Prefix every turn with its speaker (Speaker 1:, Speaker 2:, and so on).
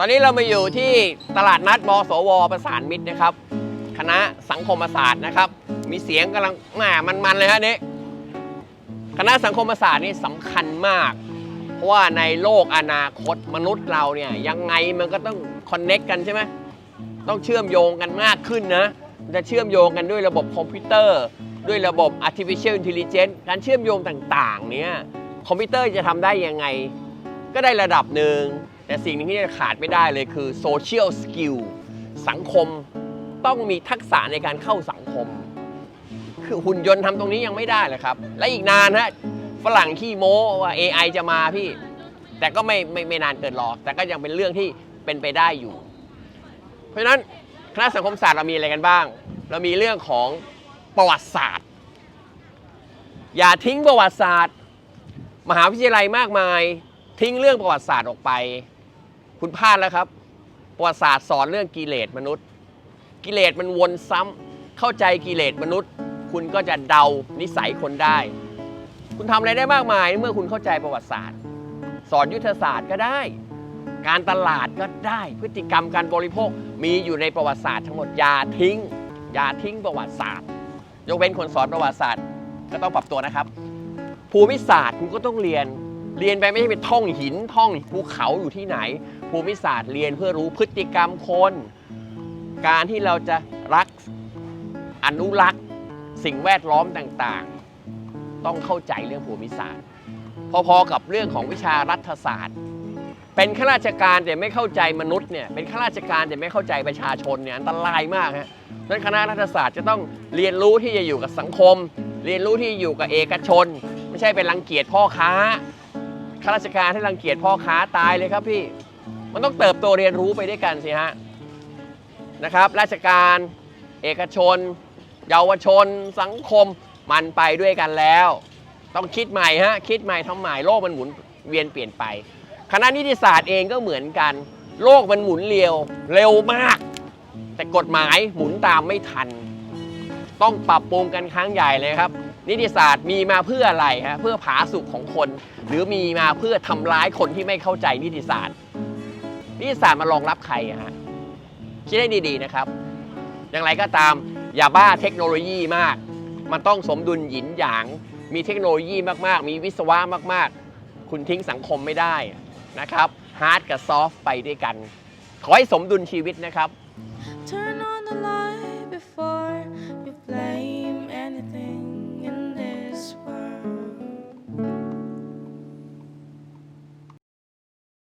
Speaker 1: ตอนนี้เรามาอยู่ที่ตลาดนัดมสวประสานมิตรนะครับ คณะสังคมศาสตร์นะครับ มีเสียงกำลังแหมมันๆเลยฮะนี่คณะสังคมศาสตร์นี่สำคัญมาก เพราะว่าในโลกอนาคตมนุษย์เราเนี่ยยังไงมันก็ต้องคอนเน็กกันใช่ไหมต้องเชื่อมโยงกันมากขึ้นนะจะเชื่อมโยงกันด้วยระบบคอมพิวเตอร์ ด้วยระบบ artificial intelligence การเชื่อมโยงต่างๆเนี่ยคอมพิวเตอร์จะทำได้ยังไง ก็ได้ระดับหนึ่ง แต่สิ่งหนึงที่จะขาดไม่ได้เลยคือ social skill สังคมต้องมีทักษะในการเข้าสังคม คือหุ่นยนต์ทำตรงนี้ยังไม่ได้เลยครับ และอีกนานฮะฝรั่งขี้โม้ว่า AI จะมาพี่ แต่ก็ไม่ไม่ไม่นานเกินรอ แต่ก็ยังเป็นเรื่องที่เป็นไปได้อยู่ เพราะฉะนั้นคณะสังคมศาสตร์เรามีอะไรกันบ้าง เรามีเรื่องของประวัติศาสตร์ อย่าทิ้งประวัติศาสตร์ มหาวิทยาลัยมากมาย ทิ้งเรื่องประวัติศาสตร์ออกไป คุณพลาดแล้วครับ ประวัติศาสตร์สอนเรื่องกิเลสมนุษย์ กิเลสมันวนซ้ำเข้าใจกิเลสมนุษย์ คุณก็จะเดานิสัยคนได้ คุณทำอะไรได้มากมาย เมื่อคุณเข้าใจประวัติศาสตร์ สอนยุทธศาสตร์ก็ได้ การตลาดก็ได้ พฤติกรรมการบริโภคมีอยู่ในประวัติศาสตร์ทั้งหมดอย่าทิ้งอย่าทิ้งประวัติศาสตร์ ยกเว้นคนสอนประวัติศาสตร์ก็ต้องปรับตัวนะครับ ภูมิศาสตร์คุณก็ต้องเรียน เรียนไปไม่ใช่ไปท่องหินท่องภูเขาอยู่ที่ไหน ภูมิศาสตร์เรียนเพื่อรู้พฤติกรรมคน การที่เราจะรักอนุรักษ์ สิ่งแวดล้อมต่างๆ ต้องเข้าใจเรื่องภูมิศาสตร์ พอๆกับเรื่องของวิชารัฐศาสตร์ เป็นข้าราชการแต่ไม่เข้าใจมนุษย์เนี่ยเป็นข้าราชการแต่ไม่เข้าใจประชาชนเนี่ยอันตรายมากฮะนั้นคณะรัฐศาสตร์จะต้องเรียนรู้ที่จะอยู่กับสังคม เรียนรู้ที่อยู่กับเอกชน ไม่ใช่เป็นรังเกียจพ่อค้า ข้าราชการที่รังเกียจพ่อค้าตายเลยครับพี่ มันต้องเติบโตเรียนรู้ไปด้วยกันสิฮะนะครับ ราชการ เอกชน เยาวชน สังคมมันไปด้วยกันแล้ว ต้องคิดใหม่ฮะคิดใหม่ทำใหม่โลกมันหมุนเวียนเปลี่ยนไปคณะนิติศาสตร์เองก็เหมือนกัน โลกมันหมุนเร็วเร็วมาก แต่กฎหมายหมุนตามไม่ทัน ต้องปรับปรุงกันครั้งใหญ่เลยครับ นิติศาสตร์มีมาเพื่ออะไรฮะเพื่อผาสุขของคน หรือมีมาเพื่อทำร้ายคนที่ไม่เข้าใจนิติศาสตร์ นิติศาสตร์มารองรับใครฮะคิดให้ดีๆนะครับ อย่างไรก็ตามอย่าบ้าเทคโนโลยีมาก มันต้องสมดุลหยินหยาง มีเทคโนโลยีมากๆ มีวิศวะมากๆ คุณทิ้งสังคมไม่ได้นะครับฮาร์ดกับซอฟต์ไปด้วยกัน ขอให้สมดุลชีวิตนะครับ
Speaker 2: Turn on the light before